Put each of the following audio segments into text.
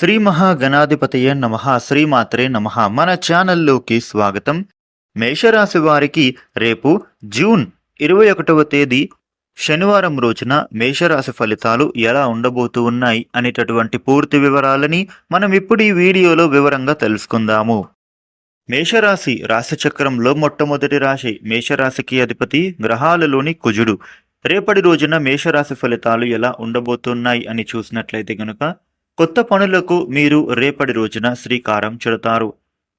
శ్రీ మహాగణాధిపతయ నమ శ్రీమాత్రే నమ. మన ఛానల్లోకి స్వాగతం. మేషరాశి వారికి రేపు జూన్ ఇరవై ఒకటవ తేదీ శనివారం రోజున మేషరాశి ఫలితాలు ఎలా ఉండబోతూ ఉన్నాయి అనేటటువంటి పూర్తి వివరాలని మనం ఇప్పుడు ఈ వీడియోలో వివరంగా తెలుసుకుందాము. మేషరాశి రాశిచక్రంలో మొట్టమొదటి రాశి మేషరాశికి అధిపతి గ్రహాలలోని కుజుడు. రేపటి రోజున మేషరాశి ఫలితాలు ఎలా ఉండబోతున్నాయి అని చూసినట్లయితే గనుక కొత్త పనులకు మీరు రేపటి రోజున శ్రీకారం చుడతారు.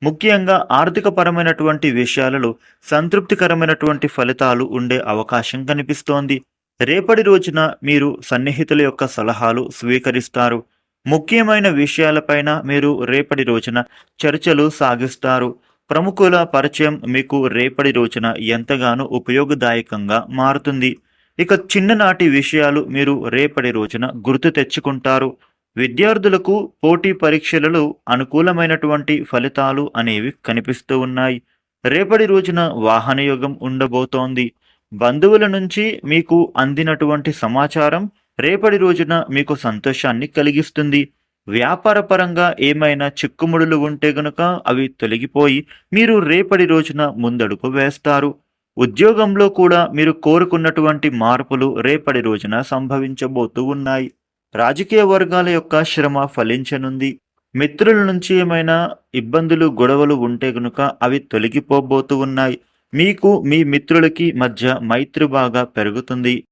ముఖ్యంగా ఆర్థికపరమైనటువంటి విషయాలలో సంతృప్తికరమైనటువంటి ఫలితాలు ఉండే అవకాశం కనిపిస్తోంది. రేపటి రోజున మీరు సన్నిహితుల యొక్క సలహాలు స్వీకరిస్తారు. ముఖ్యమైన విషయాలపైన మీరు రేపటి రోజున చర్చలు సాగిస్తారు. ప్రముఖుల పరిచయం మీకు రేపటి రోజున ఎంతగానో ఉపయోగదాయకంగా మారుతుంది. ఇక చిన్ననాటి విషయాలు మీరు రేపటి రోజున గుర్తు తెచ్చుకుంటారు. విద్యార్థులకు పోటీ పరీక్షలలో అనుకూలమైనటువంటి ఫలితాలు అనేవి కనిపిస్తూ ఉన్నాయి. రేపటి రోజున వాహనయోగం ఉండబోతోంది. బంధువుల నుంచి మీకు అందినటువంటి సమాచారం రేపటి రోజున మీకు సంతోషాన్ని కలిగిస్తుంది. వ్యాపారపరంగా ఏమైనా చిక్కుముడులు ఉంటే గనుక అవి తొలగిపోయి మీరు రేపటి రోజున ముందడుగు వేస్తారు. ఉద్యోగంలో కూడా మీరు కోరుకున్నటువంటి మార్పులు రేపటి రోజున సంభవించబోతూ ఉన్నాయి. రాజకీయ వర్గాల యొక్క శ్రమ ఫలించనుంది. మిత్రుల నుంచి ఏమైనా ఇబ్బందులు గొడవలు ఉంటే గనుక అవి తొలగిపోబోతూ ఉన్నాయి. మీకు మీ మిత్రులకి మధ్య మైత్రి బాగా పెరుగుతుంది.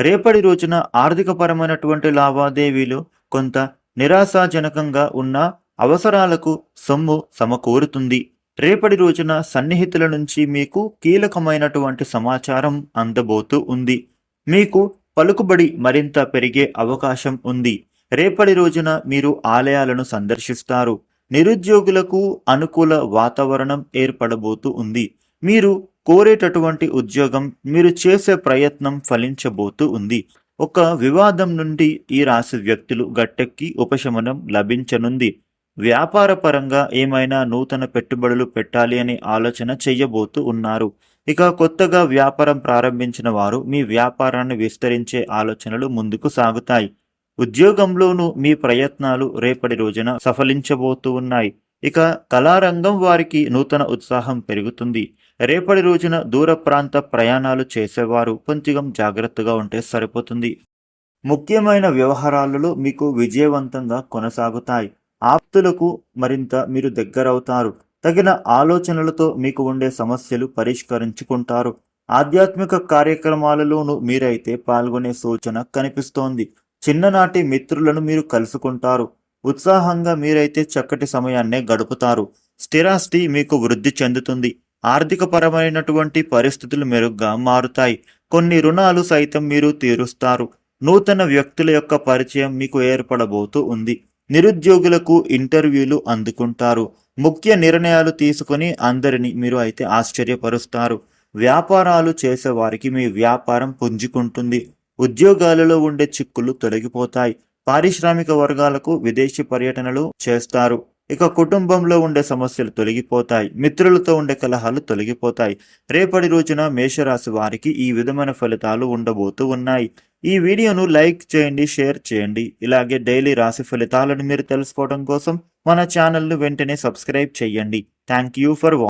రేపటి రోజున ఆర్థికపరమైనటువంటి లావాదేవీలు కొంత నిరాశాజనకంగా ఉన్న అవసరాలకు సొమ్ము సమకూరుతుంది. రేపటి రోజున సన్నిహితుల నుంచి మీకు కీలకమైనటువంటి సమాచారం అందబోతూ ఉంది. మీకు పలుకుబడి మరింత పెరిగే అవకాశం ఉంది. రేపటి రోజున మీరు ఆలయాలను సందర్శిస్తారు. నిరుద్యోగులకు అనుకూల వాతావరణం ఏర్పడబోతూ ఉంది. మీరు కోరేటటువంటి ఉద్యోగం మీరు చేసే ప్రయత్నం ఫలించబోతూ ఉంది. ఒక వివాదం నుండి ఈ రాశి వ్యక్తులు గట్టెక్కి ఉపశమనం లభించనుంది. వ్యాపార పరంగా ఏమైనా నూతన పెట్టుబడులు పెట్టాలి అనే ఆలోచన చెయ్యబోతూ ఉన్నారు. ఇక కొత్తగా వ్యాపారం ప్రారంభించిన వారు మీ వ్యాపారాన్ని విస్తరించే ఆలోచనలు ముందుకు సాగుతాయి. ఉద్యోగంలోనూ మీ ప్రయత్నాలు రేపటి రోజున సఫలించబోతూ ఉన్నాయి. ఇక కళారంగం వారికి నూతన ఉత్సాహం పెరుగుతుంది. రేపటి రోజున దూర ప్రాంత ప్రయాణాలు చేసేవారు కొంచెం జాగ్రత్తగా ఉంటే సరిపోతుంది. ముఖ్యమైన వ్యవహారాలలో మీకు విజయవంతంగా కొనసాగుతాయి. ఆప్తులకు మరింత మీరు దగ్గరవుతారు. తగిన ఆలోచనలతో మీకు ఉండే సమస్యలు పరిష్కరించుకుంటారు. ఆధ్యాత్మిక కార్యక్రమాలలోనూ మీరైతే పాల్గొనే సూచన కనిపిస్తోంది. చిన్ననాటి మిత్రులను మీరు కలుసుకుంటారు. ఉత్సాహంగా మీరైతే చక్కటి సమయాన్నే గడుపుతారు. స్థిరాస్తి మీకు వృద్ధి చెందుతుంది. ఆర్థికపరమైనటువంటి పరిస్థితులు మెరుగ్గా మారుతాయి. కొన్ని రుణాలు సైతం మీరు తీరుస్తారు. నూతన వ్యక్తుల యొక్క పరిచయం మీకు ఏర్పడబోతూ ఉంది. నిరుద్యోగులకు ఇంటర్వ్యూలు అందుకుంటారు. ముఖ్య నిర్ణయాలు తీసుకొని అందరినీ మీరు అయితే ఆశ్చర్యపరుస్తారు. వ్యాపారాలు చేసేవారికి మీ వ్యాపారం పుంజుకుంటుంది. ఉద్యోగాలలో ఉండే చిక్కులు తొలగిపోతాయి. పారిశ్రామిక వర్గాలకు విదేశీ పర్యటనలు చేస్తారు. ఇక కుటుంబంలో ఉండే సమస్యలు తొలగిపోతాయి మిత్రులతో ఉండే కలహాలు తొలగిపోతాయి. రేపటి రోజున మేషరాశి వారికి ఈ విధమైన ఫలితాలు ఉండబోతూ ఉన్నాయి. ఈ వీడియోను లైక్ చేయండి షేర్ చేయండి. ఇలాగే డైలీ రాశి ఫలితాలను మీరు తెలుసుకోవడం కోసం మన ఛానల్ను వెంటనే సబ్స్క్రైబ్ చేయండి. Thank you for